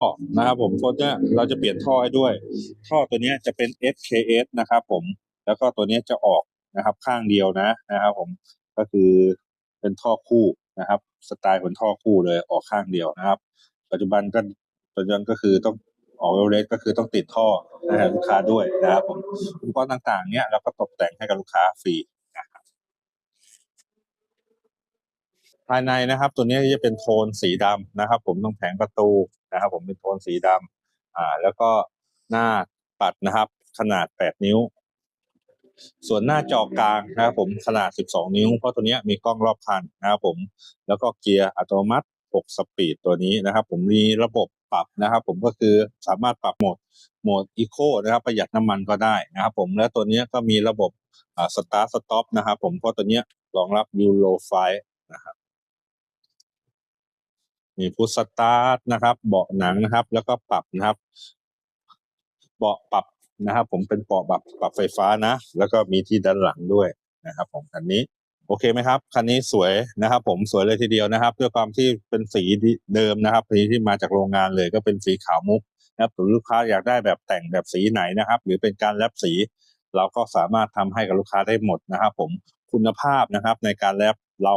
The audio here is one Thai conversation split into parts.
ท่อนะครับผมตัวเนี้ยเราจะเปลี่ยนท่อให้ด้วย ท่อตัวนี้จะเป็น SKS นะครับผมแล้วก็ตัวนี้จะออกนะครับข้างเดียวนะนะครับผมก็คือเป็นท่อคู่นะครับ สไตล์เหมือนท่อคู่เลยออกข้างเดียวนะครับ ปัจจุบันก็ปัจจุบันก็คือต้องออกเวลเลสก็คือต้องติดท่อนะฮะลูกค้าด้วยนะครับผมอุปกรณ์ต่างๆเนี้ยเราก็ตกแต่งให้กับลูกค้าฟรีนะครับ ภายในนะครับ ตัวนี้จะเป็นโทนสีดำนะครับ ผมตรงแผงประตูนะครับ ผมเป็นโทนสีดำอ่า แล้วก็หน้าปัดนะครับ ขนาด 8 นิ้ว ส่วนหน้าจอกลางนะครับ ผมขนาด 12 นิ้ว เพราะตัวนี้มีกล้องรอบคันนะครับ ผมแล้วก็เกียร์อัตโนมัติ 6 สปีดตัวนี้นะครับ ผมมีระบบปรับนะครับ ผมก็คือสามารถปรับโหมดโหมดอีโคนะครับ ประหยัดน้ำมันก็ได้นะครับ ผมและตัวนี้ก็มีระบบอ่าสตาร์ทสต็อปนะครับ ผมเพราะตัวนี้รองรับยูโรไฟนะครับ มีพุทสตาร์ทนะครับ เบาะหนังนะครับ แล้วก็ปรับนะครับ เบาะปรับนะครับ ผมเป็นเบาะปรับปรับไฟฟ้านะ แล้วก็มีที่ด้านหลังด้วยนะครับผมคันนี้โอเคไหมครับ คันนี้สวยนะครับ ผมสวยเลยทีเดียวนะครับ ด้วยความที่เป็นสีเดิมนะครับสีที่มาจากโรงงานเลยก็เป็นสีขาวมุกนะครับหรือลูกค้าอยากได้แบบแต่งแบบสีไหนนะครับ หรือเป็นการแลบสี เราก็สามารถทำให้กับลูกค้าได้หมดนะครับ ผมคุณภาพนะครับ ในการแลบ เรา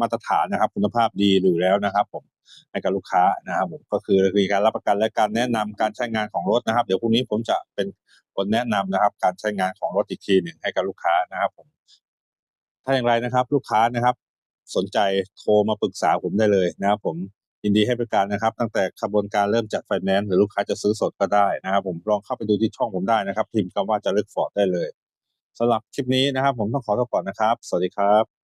มาตรฐานนะครับ คุณภาพดีอยู่แล้วนะครับ ผมให้กับลูกค้านะครับ ผมก็คือมีการรับประกันและการแนะนำการใช้งานของรถนะครับ เดี๋ยวพรุ่งนี้ผมจะเป็นคนแนะนำนะครับ การใช้งานของรถอีกทีหนึ่งให้กับลูกค้านะครับ ผม ถ้าอย่างไรนะครับ ลูกค้านะครับ สนใจโทรมาปรึกษาผมได้เลยนะครับผมยินดีให้บริการนะครับ ตั้งแต่ขบวนการเริ่มจัดไฟแนนซ์หรือลูกค้าจะซื้อสดก็ได้นะครับ ผมลองเข้าไปดูที่ช่องผมได้นะครับพิมพ์คำว่าจะเลือกฟอร์ดได้เลยสำหรับคลิปนี้นะครับ ผมต้องขอตัวก่อนนะครับ สวัสดีครับ